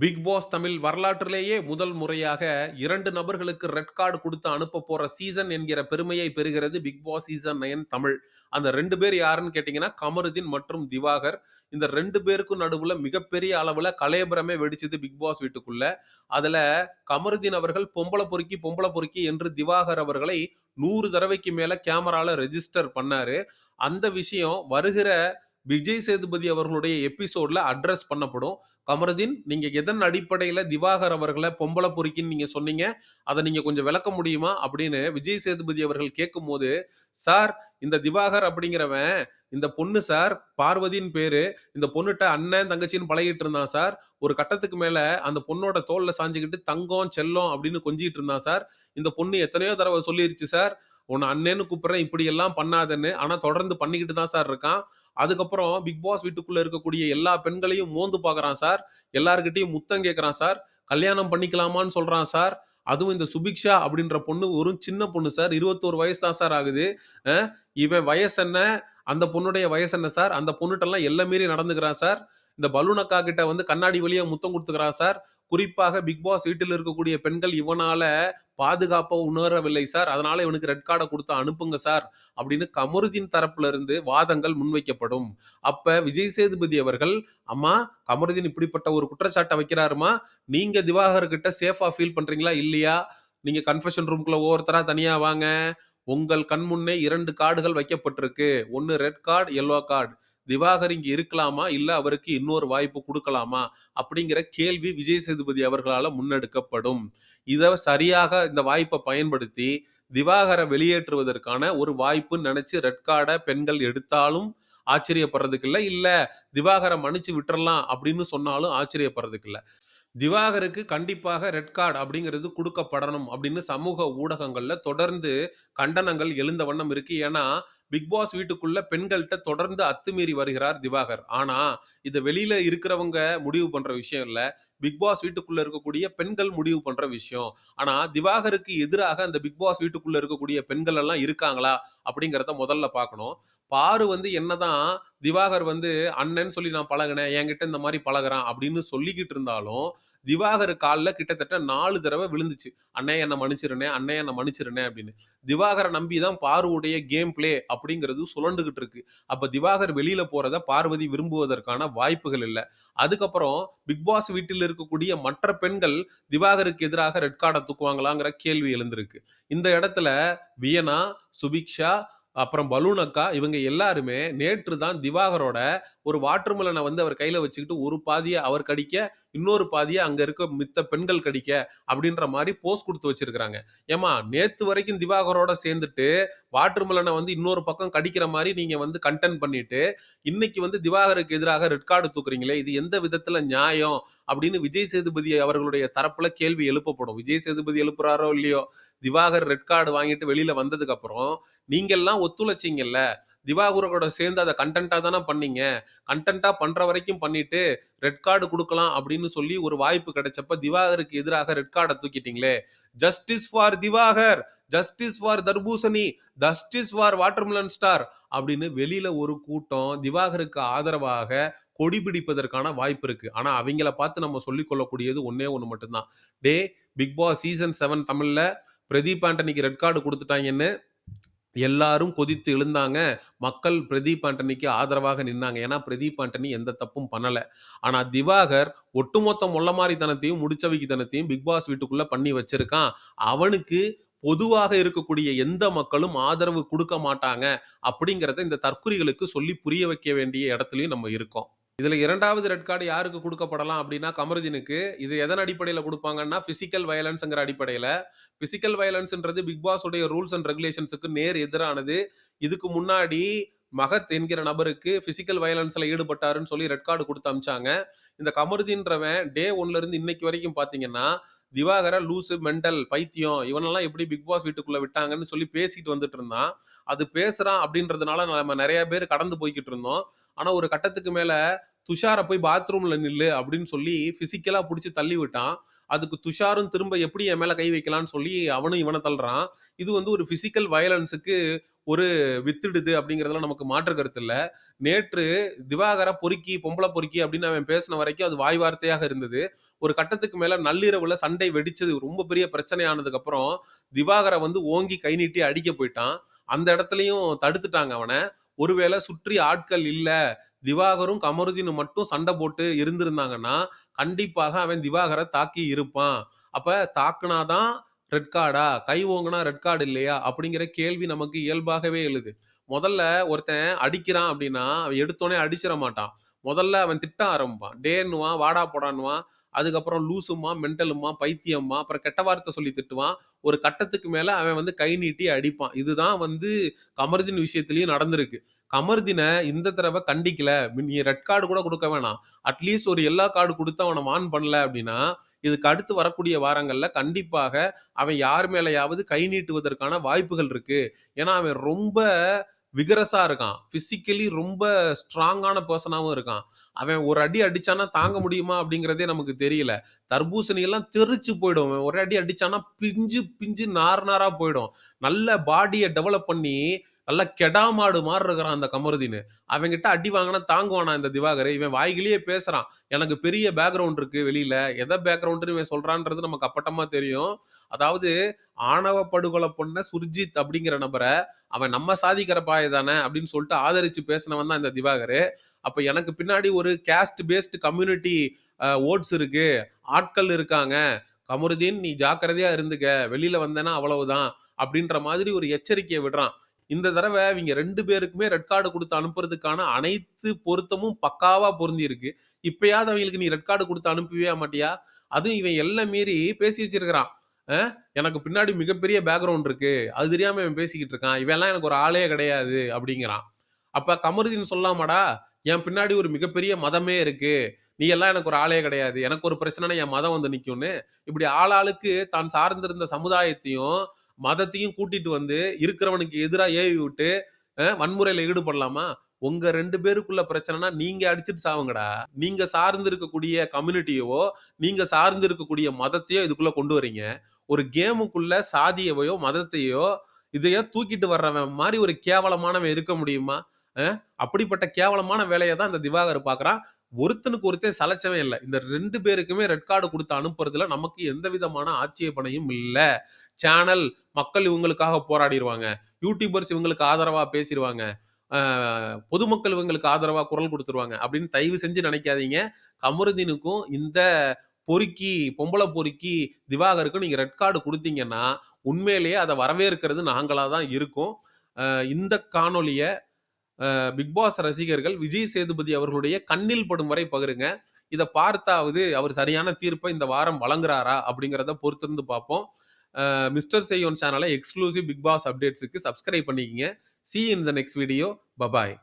Big pass Tamil வரலாற்றிலேயே முதல் முறையாக இரண்டு நபர்களுக்கு ரெட் கார்டு கொடுத்து அனுப்ப போற சீசன் என்கிற பெருமையை பெறுகிறது Bigg Boss season nine Tamil. அந்த ரெண்டு பேர் யாருன்னு கேட்டீங்கன்னா கமருதீன் மற்றும் திவாகர். இந்த ரெண்டு பேருக்கும் நடுவுல மிகப்பெரிய அளவுல கலையபுரமே வெடிச்சது பிக் பாஸ் வீட்டுக்குள்ள. அதுல கமருதீன் அவர்கள் பொம்பளை பொறுக்கி பொம்பளை பொறுக்கி என்று திவாகர் அவர்களை நூறு தடவைக்கு மேல கேமரால ரெஜிஸ்டர் பண்ணாரு. அந்த விஷயம் வருகிற விஜய் சேதுபதி அவர்களுடைய எபிசோட்ல அட்ரஸ் பண்ணப்படும். கமருதீன் நீங்க எதன் அடிப்படையில திவாகர் அவர்களை பொம்பளை பொறிக்கின்னு நீங்க சொன்னீங்க அதை நீங்க கொஞ்சம் விளக்க முடியுமா? அப்படின்னு விஜய் சேதுபதி அவர்கள் கேட்கும்போது சார் இந்த திவாகர் அப்படிங்கிறவன் இந்த பொண்ணு சார் பார்வதின்னு பேரு இந்த பொண்ணுட்ட அண்ணன் தங்கச்சின்னு பழகிட்டு இருந்தான் சார். ஒரு கட்டத்துக்கு மேல அந்த பொண்ணோட தோல்ல சாஞ்சுக்கிட்டு தங்கம் செல்லம் அப்படின்னு கொஞ்சிட்டு இருந்தான் சார். இந்த பொண்ணு எத்தனையோ தடவை சொல்லிருச்சு சார். உன்னை அண்ணேன்னு கூப்பிடுறேன் இப்படி எல்லாம் பண்ணாதன்னு. ஆனா தொடர்ந்து பண்ணிக்கிட்டு தான் சார் இருக்கான். அதுக்கப்புறம் பிக் பாஸ் வீட்டுக்குள்ள இருக்கக்கூடிய எல்லா பெண்களையும் மோந்து பார்க்குறான் சார். எல்லாருக்கிட்டையும் முத்தம் கேட்கறான் சார். கல்யாணம் பண்ணிக்கலாமான்னு சொல்றான் சார். அதுவும் இந்த சுபிக்ஷா அப்படின்ற பொண்ணு ஒரு சின்ன பொண்ணு சார். இருபத்தோரு வயசு தான் சார் ஆகுது. இவன் வயசு என்ன? அந்த பொண்ணுடைய வயசு என்ன சார்? அந்த பொண்ணுட்டெல்லாம் எல்லாம் மீறி நடந்துக்கிறான் சார். இந்த பலூன் அக்கா கிட்ட வந்து கண்ணாடி வழியா முத்தம் கொடுத்துக்கிறான் சார். குறிப்பாக பிக் பாஸ் வீட்டில் இருக்கக்கூடிய பெண்கள் இவனால பாதுகாப்பாக உணரவில்லை சார். அதனால இவனுக்கு ரெட் கார்டை கொடுத்து அனுப்புங்க சார் அப்படின்னு கமருதீன் தரப்புல இருந்து வாதங்கள் முன்வைக்கப்படும். அப்ப விஜய் சேதுபதி அவர்கள் அம்மா கமருதீன் இப்படிப்பட்ட ஒரு குற்றச்சாட்டை வைக்கிறாருமா? நீங்க திவாகர் கிட்ட சேஃபா ஃபீல் பண்றீங்களா? இல்லையா? நீங்க கன்ஃபெஷன் ரூம்குள்ள ஒவ்வொருத்தரா தனியா வாங்க. உங்கள் கண் முன்னே இரண்டு கார்டுகள் வைக்கப்பட்டிருக்கு. ஒன்று red card yellow card Diwakar இங்கே இருக்கலாமா? இல்லை அவருக்கு இன்னொரு வாய்ப்பு கொடுக்கலாமா? அப்படிங்கிற கேள்வி விஜய் சேதுபதி அவர்களால் முன்னெடுக்கப்படும். இதை சரியாக இந்த வாய்ப்பை பயன்படுத்தி திவாகரை வெளியேற்றுவதற்கான ஒரு வாய்ப்புன்னு நினைச்சு ரெட் கார்டை பெண்கள் எடுத்தாலும் ஆச்சரியப்படுறதுக்கு இல்லை. இல்லை திவாகரை மன்னிச்சு விட்டுறலாம் அப்படின்னு சொன்னாலும் ஆச்சரியப்படுறதுக்கு இல்லை. திவாகருக்கு கண்டிப்பாக ரெட் கார்டு அப்படிங்கிறது கொடுக்கப்படணும் அப்படின்னு சமூக ஊடகங்கள்ல தொடர்ந்து கண்டனங்கள் எழுந்த வண்ணம் இருக்கு. ஏன்னா பிக் பாஸ் வீட்டுக்குள்ள பெண்கள்கிட்ட தொடர்ந்து அத்துமீறி வருகிறார் திவாகர். ஆனா இது வெளியில இருக்கிறவங்க முடிவு பண்ற விஷயம் இல்லை. பிக் பாஸ் வீட்டுக்குள்ள இருக்கக்கூடிய பெண்கள் முடிவு பண்ற விஷயம். ஆனா திவாகருக்கு எதிராக அந்த பிக் பாஸ் வீட்டுக்குள்ள இருக்கக்கூடிய பெண்கள் எல்லாம் இருக்காங்களா? அப்படிங்கிறத முதல்ல பார்க்கணும். பாரு வந்து என்னதான் திவாகர் வந்து அண்ணன் சொல்லி நான் பழகினேன் என்கிட்ட இந்த மாதிரி பழகுறான் அப்படின்னு சொல்லிக்கிட்டு இருந்தாலும் திவாகர் காலில் கிட்டத்தட்ட நாலு தடவை விழுந்துச்சு. அண்ணே என்னை மன்னிச்சிருனே அண்ணே என்னை மன்னிச்சிருனே அப்படின்னு. திவாகரை நம்பி தான் பாருவுடைய கேம் பிளே அப்படிங்கிறது சுழண்டுகிட்டு இருக்கு. அப்ப திவாகர் வெளியில போறத பார்வதி விரும்புவதற்கான வாய்ப்புகள் இல்லை. அதுக்கப்புறம் பிக் பாஸ் வீட்டில் இருக்கக்கூடிய மற்ற பெண்கள் திவாகருக்கு எதிராக ரெட் கார்டை தூக்குவாங்களாங்கிற கேள்வி எழுந்திருக்கு. இந்த இடத்துல வியனா சுபிக்ஷா அப்புறம் பலூன் அக்கா இவங்க எல்லாருமே நேற்று தான் திவாகரோட ஒரு வாட்டர்மெலனை வந்து அவர் கையில வச்சுக்கிட்டு ஒரு பாதியை அவர் கடிக்க இன்னொரு பாதியை அங்க இருக்க மித்த பெண்கள் கடிக்க அப்படின்ற மாதிரி போஸ்ட் கொடுத்து வச்சிருக்கிறாங்க. ஏமா நேத்து வரைக்கும் திவாகரோட சேர்ந்துட்டு வாட்டர்மெலனை வந்து இன்னொரு பக்கம் கடிக்கிற மாதிரி நீங்க வந்து கண்டென்ட் பண்ணிட்டு இன்னைக்கு வந்து திவாகருக்கு எதிராக ரெட் கார்டு தூக்குறீங்களே இது எந்த விதத்துல நியாயம் அப்படின்னு விஜய் சேதுபதி அவர்களுடைய தரப்புல கேள்வி எழுப்பப்படும். விஜய் சேதுபதி எழுப்புறாரோ இல்லையோ திவாகர் ரெட் கார்டு வாங்கிட்டு வெளியில வந்ததுக்கு அப்புறம் நீங்க எல்லாம் ஒத்துழைச்சிங்கல்ல? திவாகரோட சேர்ந்து அதை கண்டென்ட்டாக தானே பண்ணீங்க? கண்டென்ட்டாக பண்ணுற வரைக்கும் பண்ணிட்டு ரெட் கார்டு கொடுக்கலாம் அப்படின்னு சொல்லி ஒரு வாய்ப்பு கிடைச்சப்ப திவாகருக்கு எதிராக ரெட் கார்டை தூக்கிட்டீங்களே? Justice for Diwakar! Justice for தர்பூசணி! ஜஸ்டிஸ் ஃபார் வாட்டர்மிலன் ஸ்டார் அப்படின்னு வெளியில ஒரு கூட்டம் திவாகருக்கு ஆதரவாக கொடி பிடிப்பதற்கான வாய்ப்பு இருக்கு. ஆனா அவங்கள பார்த்து நம்ம சொல்லிக்கொள்ளக்கூடியது ஒன்னே ஒன்று மட்டும்தான். டே பிக் பாஸ் சீசன் செவன் தமிழ்ல பிரதீப் ஆண்டனிக்கு ரெட் கார்டு கொடுத்துட்டாங்கன்னு எல்லாரும் கொதித்து எழுந்தாங்க. மக்கள் பிரதீப் ஆண்டனிக்கு ஆதரவாக நின்னாங்க. ஏன்னா பிரதீப் ஆண்டனி எந்த தப்பும் பண்ணல. ஆனா திவாகர் ஒட்டுமொத்த மொள்ளமாரித்தனத்தையும் முடிச்சவிக்கித்தனத்தையும் பிக் பாஸ் வீட்டுக்குள்ள பண்ணி வச்சிருக்கான். அவனுக்கு பொதுவாக இருக்கக்கூடிய எந்த மக்களும் ஆதரவு கொடுக்க மாட்டாங்க. அப்படிங்கிறத இந்த தற்குறிகளுக்கு சொல்லி புரிய வைக்க வேண்டிய இடத்துலயும் நம்ம இருக்கோம். இதில் இரண்டாவது ரெட் கார்டு யாருக்கு கொடுக்கப்படலாம் அப்படின்னா கமருதீனுக்கு. இது எதன் அடிப்படையில் கொடுப்பாங்கன்னா ஃபிசிக்கல் வயலன்ஸ்ங்கிற அடிப்படையில். ஃபிசிக்கல் வயலன்ஸ்ன்றது பிக் பாஸ் உடைய ரூல்ஸ் அண்ட் ரெகுலேஷன்ஸுக்கு நேர் எதிரானது. இதுக்கு முன்னாடி மகத் என்கிற நபருக்கு ஃபிசிக்கல் வயலன்ஸில் ஈடுபட்டாருன்னு சொல்லி ரெட் கார்டு கொடுத்து அமிச்சாங்க. இந்த கமருதீன்றவன் டே ஒன்லேருந்து இன்னைக்கு வரைக்கும் பார்த்தீங்கன்னா திவாகர லூசு மெண்டல் பைத்தியம் இவனெல்லாம் எப்படி பிக் பாஸ் வீட்டுக்குள்ள விட்டாங்கன்னு சொல்லி பேசிட்டு வந்துட்டு இருந்தான். அது பேசுறான் அப்படின்றதுனால நம்ம நிறைய பேர் கடந்து போய்கிட்டு இருந்தோம். ஆனா ஒரு கட்டத்துக்கு மேல துஷாரை போய் பாத்ரூம்ல நில்லு அப்படின்னு சொல்லி பிசிக்கலா பிடிச்சி தள்ளி விட்டான் அதுக்கு துஷாரும் திரும்ப எப்படி என் மேல கை வைக்கலாம்னு சொல்லி அவனும் இவனை தள்ளுறான் இது வந்து ஒரு பிசிக்கல் வயலன்ஸுக்கு ஒரு வித்துடுது அப்படிங்கிறதுல நமக்கு மாற்று கருத்து இல்லை நேற்று திவாகர பொறுக்கி, பொம்பளை பொறுக்கி அப்படின்னு அவன் பேசின வரைக்கும் அது வாய் வார்த்தையாக இருந்தது. ஒரு கட்டத்துக்கு மேல நள்ளிரவுல சண்டை வெடிச்சது ரொம்ப பெரிய பிரச்சனையானதுக்கு அப்புறம், திவாகரை வந்து ஓங்கி கை நீட்டி அடிக்க போயிட்டான். அந்த இடத்துலையும் தடுத்துட்டாங்க அவனை ஒருவேளை சுற்றி ஆட்கள் இல்ல, திவாகரும், கமருதீனும் மட்டும் சண்டை போட்டு இருந்திருந்தாங்கன்னா, கண்டிப்பாக அவன் திவாகரை தாக்கி இருப்பான். அப்ப தாக்குனாதான் ரெட் கார்டா? கை ஓங்குனா ரெட் கார்டு இல்லையா? அப்படிங்கிற கேள்வி நமக்கு இயல்பாகவே எழுது. முதல்ல ஒருத்தன் அடிக்கிறான் அப்படின்னா, அவன் எடுத்தோன்னே அடிச்சிட மாட்டான். முதல்ல அவன் திட்ட ஆரம்பிப்பான். டேன்னுவான், வாடா போடான்னுவான். அதுக்கப்புறம் லூசுமா மென்டலுமா பைத்தியம்மா அப்புறம் கெட்ட வார்த்தை சொல்லி திட்டுவான். ஒரு கட்டத்துக்கு மேலே அவன் வந்து கை நீட்டி அடிப்பான். இதுதான் வந்து கமருதின் விஷயத்துலையும் நடந்திருக்கு. கமர்தினை இந்த தடவை கண்டிக்கல. நீ ரெட் கார்டு கூட கொடுக்க வேணாம். அட்லீஸ்ட் ஒரு எல்லா கார்டு கொடுத்து அவனை வான் பண்ணல அப்படின்னா, இதுக்கு அடுத்து வரக்கூடிய வாரங்களில் கண்டிப்பாக அவன் யார் மேலேயாவது கை நீட்டுவதற்கான வாய்ப்புகள் இருக்கு. ஏன்னா, அவன் ரொம்ப விகரஸா இருக்கான். பிசிக்கலி ரொம்ப ஸ்ட்ராங்கான பர்சனாகவும் இருக்கான். அவன் ஒரு அடி அடிச்சான்னா தாங்க முடியுமா அப்படிங்கிறதே நமக்கு தெரியல. தர்பூசணியெல்லாம் தெரிச்சு போயிடும். அவன் ஒரு அடி அடிச்சான்னா பிஞ்சு பிஞ்சு நார் நாராக போயிடும். நல்ல பாடியை டெவலப் பண்ணி, நல்ல கெடா மாடு மாரி இருக்கிறான் அந்த கமருதீன் அவன்கிட்ட அடி வாங்கினா தாங்குவானா இந்த திவாகர்? இவன் வாய்கிலேயே பேசுறான். எனக்கு பெரிய பேக்ரவுண்ட் இருக்கு வெளியில. எதை பேக்கிரவுண்ட்ன்னு இவன் சொல்கிறான்றது நமக்கு அப்பட்டமா தெரியும். அதாவது ஆணவ படுகொலை பொண்ண சுர்ஜித் அப்படிங்கிற நபரை அவன் நம்ம சாதிக்கிற பாய தானே அப்படின்னு சொல்லிட்டு ஆதரிச்சு பேசினவன் தான் இந்த திவாகர் அப்போ எனக்கு பின்னாடி ஒரு கேஸ்ட் பேஸ்டு கம்யூனிட்டி ஓட்ஸ் இருக்குது இருக்கு. ஆட்கள் இருக்காங்க. கமருதீன் நீ ஜாக்கிரதையா இருந்துக்க. வெளியில வந்தேன்னா அவ்வளவுதான். அப்படின்ற மாதிரி ஒரு எச்சரிக்கையை விடுறான். இந்த தடவை இவங்க ரெண்டு பேருக்குமே ரெட் கார்டு கொடுத்து அனுப்புறதுக்கான அனைத்து பொருத்தமும் பக்காவா பொருந்தி இருக்கு. இப்பயாவது அவங்களுக்கு நீ ரெட் கார்டு கொடுத்து அனுப்பவே மாட்டியா? அதுவும் இவன் எல்லாம் மீறி பேசி வச்சிருக்கிறான். எனக்கு பின்னாடி மிகப்பெரிய பேக்ரவுண்ட் இருக்கு. அது தெரியாம இவன் பேசிக்கிட்டு இருக்கான். இவெல்லாம் எனக்கு ஒரு ஆளே கிடையாது அப்படிங்கிறான். அப்ப கமருதீன் சொல்லலாமாடா? என் பின்னாடி ஒரு மிகப்பெரிய மதமே இருக்கு. நீ எல்லாம் எனக்கு ஒரு ஆளே கிடையாது. எனக்கு ஒரு பிரச்சனைனா என் மதம் வந்து நிற்கும்னு இப்படி ஆளாளுக்கு தான் சார்ந்திருந்த சமுதாயத்தையும், மதத்தையும் கூட்டிட்டு வந்து இருக்கிறவனுக்கு எதிராக ஏவி விட்டு, வன்முறையில ஈடுபடலாமா? உங்க ரெண்டு பேருக்குள்ள பிரச்சனைனா நீங்க அடிச்சுட்டு சாவுங்கடா. நீங்க சார்ந்து இருக்கக்கூடிய கம்யூனிட்டியவோ, நீங்க சார்ந்து இருக்கக்கூடிய மதத்தையோ இதுக்குள்ள கொண்டு வரீங்க. ஒரு கேமுக்குள்ள சாதியவையோ, மதத்தையோ இதையோ தூக்கிட்டு வர்றவன் மாதிரி ஒரு கேவலமானவன் இருக்க முடியுமா? அப்படிப்பட்ட கேவலமான வேலையை தான் இந்த திவாகர் பார்க்குறான். ஒருத்தனுக்கு ஒருத்தன் சலைச்சவே இல்லை. இந்த ரெண்டு பேருக்குமே ரெட் கார்டு கொடுத்து அனுப்புறதுல நமக்கு எந்த விதமான ஆட்சேபனையும் இல்லை. சேனல் மக்கள் இவங்களுக்காக போராடிடுவாங்க யூடியூபர்ஸ் இவங்களுக்கு ஆதரவாக பேசிடுவாங்க பொதுமக்கள் இவங்களுக்கு ஆதரவாக குரல் கொடுத்துருவாங்க. அப்படின்னு தயவு செஞ்சு நினைக்காதீங்க. கமருதீனுக்கும் இந்த பொறுக்கி, பொம்பளை பொறுக்கி திவாகருக்கும் நீங்கள் ரெட் கார்டு கொடுத்தீங்கன்னா உண்மையிலேயே அதை வரவேற்கிறது நாங்களாக தான் இருக்கோம். இந்த காணொலியை பிக் பாஸ் ரசிகர்கள் விஜய் சேதுபதி அவர்களுடைய கண்ணில் படும் வரை பகிருங்க. இதை பார்த்தாவது அவர் சரியான தீர்ப்பை இந்த வாரம் வழங்குறாரா? அப்படிங்கிறத பொறுத்திருந்து பார்ப்போம். மிஸ்டர் செய்யோன் சேனலை எக்ஸ்க்ளூசிவ் பிக் பாஸ் அப்டேட்ஸுக்கு சப்ஸ்கிரைப் பண்ணிக்கங்க. See in the next video. Bye bye.